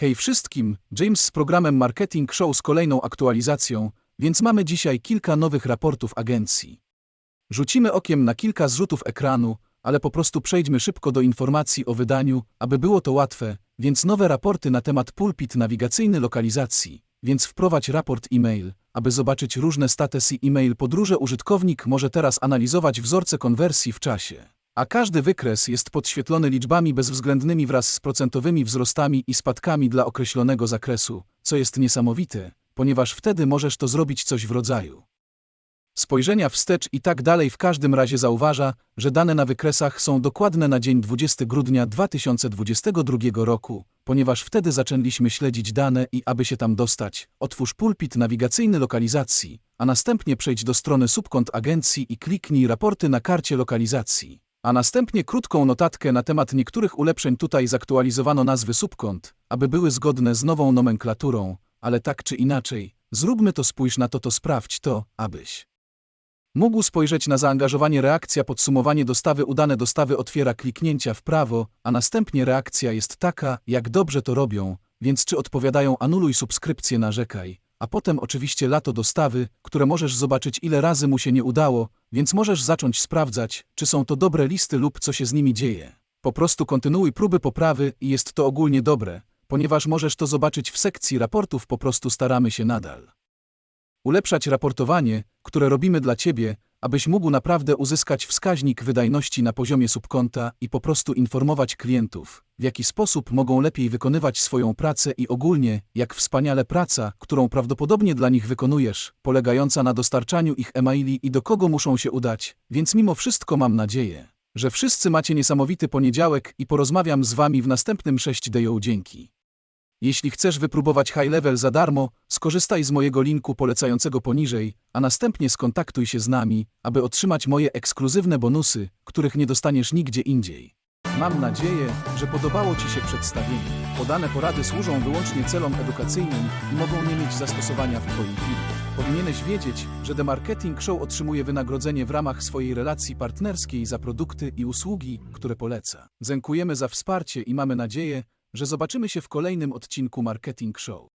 Hej wszystkim, James z programem Marketing Show z kolejną aktualizacją, więc mamy dzisiaj kilka nowych raportów agencji. Rzucimy okiem na kilka zrzutów ekranu, ale po prostu przejdźmy szybko do informacji o wydaniu, aby było to łatwe, więc nowe raporty na temat pulpit nawigacyjny lokalizacji, więc wprowadź raport e-mail, aby zobaczyć różne statysy e-mail podróże użytkownik może teraz analizować wzorce konwersji w czasie. A każdy wykres jest podświetlony liczbami bezwzględnymi wraz z procentowymi wzrostami i spadkami dla określonego zakresu, co jest niesamowite, ponieważ wtedy możesz to zrobić coś w rodzaju spojrzenia wstecz i tak dalej. W każdym razie zauważa, że dane na wykresach są dokładne na dzień 20 grudnia 2022 roku, ponieważ wtedy zaczęliśmy śledzić dane i aby się tam dostać, otwórz pulpit nawigacyjny lokalizacji, a następnie przejdź do strony subkont agencji i kliknij raporty na karcie lokalizacji. A następnie krótką notatkę na temat niektórych ulepszeń tutaj zaktualizowano nazwy subkont, aby były zgodne z nową nomenklaturą, ale tak czy inaczej, zróbmy to spójrz na to to sprawdź to, abyś Mógł spojrzeć na zaangażowanie reakcja podsumowanie dostawy udane dostawy otwiera kliknięcia w prawo, a następnie reakcja jest taka, jak dobrze to robią, więc czy odpowiadają anuluj subskrypcję narzekaj, a potem oczywiście lato dostawy, które możesz zobaczyć ile razy mu się nie udało, więc możesz zacząć sprawdzać, czy są to dobre listy lub co się z nimi dzieje. Po prostu kontynuuj próby poprawy i jest to ogólnie dobre, ponieważ możesz to zobaczyć w sekcji raportów po prostu staramy się nadal ulepszać raportowanie, które robimy dla Ciebie, abyś mógł naprawdę uzyskać wskaźnik wydajności na poziomie subkonta i po prostu informować klientów, w jaki sposób mogą lepiej wykonywać swoją pracę i ogólnie, jak wspaniale praca, którą prawdopodobnie dla nich wykonujesz, polegająca na dostarczaniu ich e-maili i do kogo muszą się udać, więc mimo wszystko mam nadzieję, że wszyscy macie niesamowity poniedziałek i porozmawiam z Wami w następnym 6 dejo dzięki. Jeśli chcesz wypróbować High Level za darmo, skorzystaj z mojego linku polecającego poniżej, a następnie skontaktuj się z nami, aby otrzymać moje ekskluzywne bonusy, których nie dostaniesz nigdzie indziej. Mam nadzieję, że podobało Ci się przedstawienie. Podane porady służą wyłącznie celom edukacyjnym i mogą nie mieć zastosowania w Twoim firmie. Powinieneś wiedzieć, że The Marketing Show otrzymuje wynagrodzenie w ramach swojej relacji partnerskiej za produkty i usługi, które poleca. Dziękujemy za wsparcie i mamy nadzieję, że zobaczymy się w kolejnym odcinku Marketing Show.